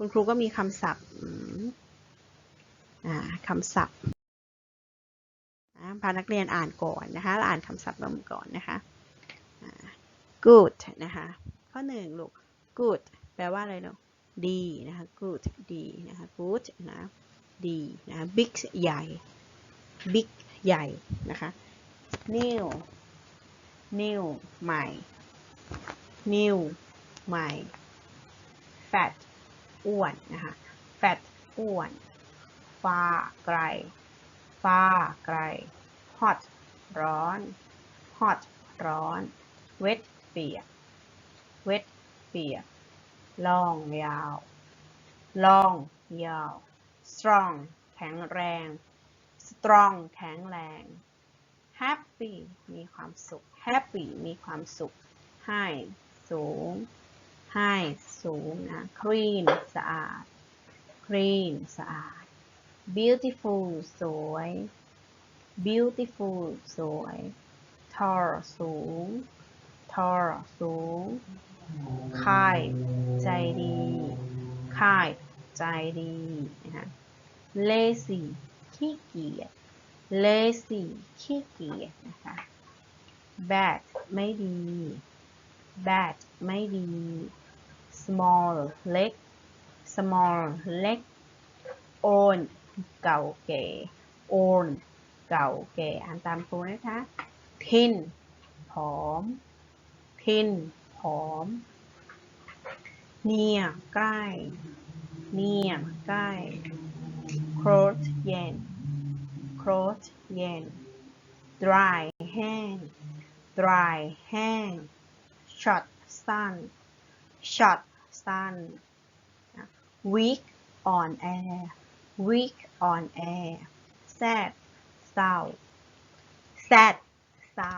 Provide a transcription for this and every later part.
คุณครูก็มีคำศัพท์อืมอ่าคำศัพท์อ่าพานักเรียนอ่านก่อนนะคะแล้วอ่านคำศัพท์รวมก่อนนะคะ good นะคะ ข้อหนึ่งลูก good แปลว่าอะไรลูกดีนะคะ good ดีนะคะ good นะดีนะ big ใหญ่ big ใหญ่นะคะ new new ใหม่ new ใหม่ fat อ้วนนะคะ fat อ้วน far ไกล far ไกล hot ร้อน hot ร้อน wet เปียก wet เปียก long ยาว long ยาว strong แข็งแรง strong แข็งแรง happy มีความสุข happy มีความสุข high สูง high สูงนะ clean สะอาด clean สะอาด beautiful สวย beautiful สวย tall สูง tall สูง kind ใจดี kind ใจดีนะคะ lazy ขี้เกียจ lazy ขี้เกียจนะคะ bad ไม่ดี bad ไม่ดี small เล็ก small เล็ก old เก่าแก่ old เก่าแก่อ่านตามครูนะคะ thin ผอม thin ผอม near ใกล้ near ใกล้ close เย็น close เย็น dry แห้ง dry แห้ง short สั้น short สั้น weak on air weak on air sad เศร้า sad เศร้า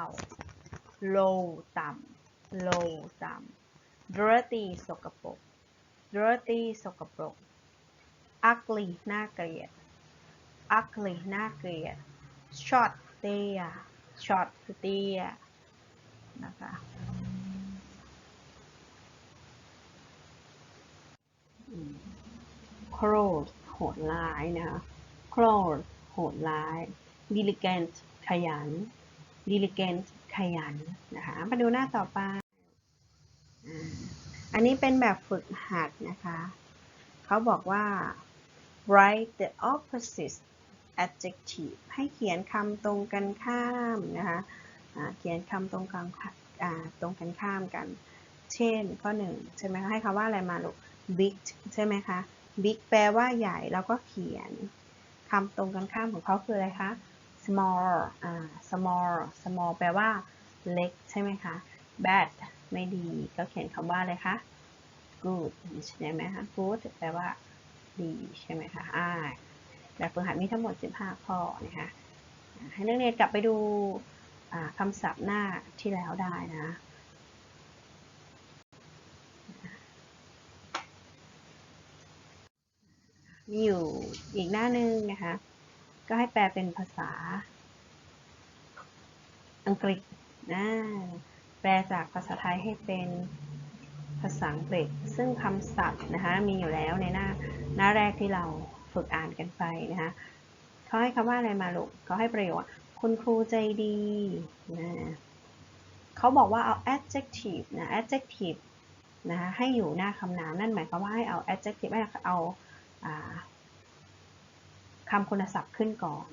low ต่ำ low ต่ำ dirty สกปรก dirty สกปรก ugly น่าเกลียด ugly น่าเกลียด short เตี้ย short คือเตี้ยนะคะ cruel โหดร้ายนะคะ cruel โหดร้าย diligent ขยัน diligent ขยันนะคะมาดูหน้าต่อไป อันนี้เป็นแบบฝึกหัดนะคะ เขาบอกว่า write the opposite adjective ให้เขียนคำตรงกันข้ามนะคะเขียนคำตรงกันตรงกันข้ามกัน เช่นข้อหนึ่งใช่ไหมคะให้คำว่าอะไรมาลูก big ใช่ไหมคะ big แปลว่าใหญ่แล้วก็เขียนคำตรงกันข้ามของเขาคืออะไรคะ small อ่า small small แปลว่าเล็กใช่ไหมคะ bad ไม่ดีก็เขียนคำว่าอะไรคะ good ใช่ไหมคะ good แปลว่าดีใช่ไหมคะอ่าแบบฝึกหัดมีทั้งหมด 15 ข้อนะคะอ่าให้นักเรียนกลับไปดูคำศัพท์หน้าที่แล้วได้นะ มีอยู่อีกหน้าหนึ่งนะคะ ก็ให้แปลเป็นภาษา อังกฤษนะแปลจากภาษาไทยให้เป็นภาษาอังกฤษ ซึ่งคำศัพท์นะคะมีอยู่แล้วในหน้าหน้าแรกที่เราฝึกอ่านกันไปนะคะเขาให้คำว่าอะไรมาลูกเขาให้ประโยชน์คุณครูใจดีนะเขาบอกว่าเอา adjective นะ adjective นะคะให้อยู่หน้าคำนามนั่นหมายความว่าให้เอา adjective ให้เอา คำคุณศัพท์ขึ้นก่อน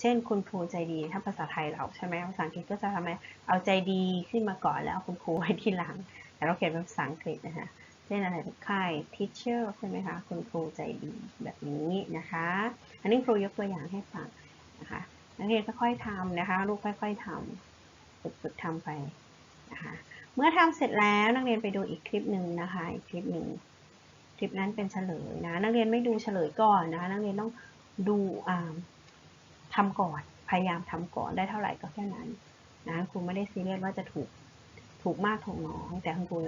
เช่น คุณครูใจดี ถ้าภาษาไทยเราใช่ไหมภาษาอังกฤษก็จะทำไมเอาใจดีขึ้นมาก่อนแล้วเอาคุณครูไว้ที่หลัง แต่เราเขียนเป็นภาษาอังกฤษนะคะเช่นอะไรค่าย teacher ใช่ไหมคะ คุณครูใจดีแบบนี้นะคะ อันนี้ครูยกตัวอย่างให้ฟังนะคะ นักเรียนค่อยๆทำนะคะ ลูกค่อย ๆทำฝึกฝึกทำไปนะคะ เมื่อทำเสร็จแล้วนักเรียนไปดูอีกคลิปหนึ่งนะคะ อีกคลิปหนึ่ง คลิปนั้นเป็นเฉลยนะ นักเรียนไม่ดูเฉลยก่อนนะ นักเรียนต้องดูอ่าทำก่อน พยายามทำก่อนได้เท่าไหร่ก็แค่นั้นนะครูไม่ได้ซีเรียสว่าจะถูกถูกมากถูกน้อยแต่คุณครู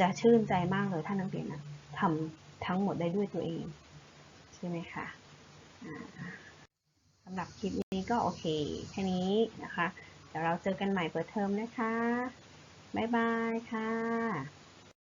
จะชื่นใจมากเลยถ้านักเรียนนะทำทั้งหมดได้ด้วยตัวเอง ใช่ไหมคะอ่าสำหรับคลิปนี้ก็โอเค แค่นี้นะคะ เดี๋ยวเราเจอกันใหม่เปิดเทอมนะคะ บ๊ายบายค่ะ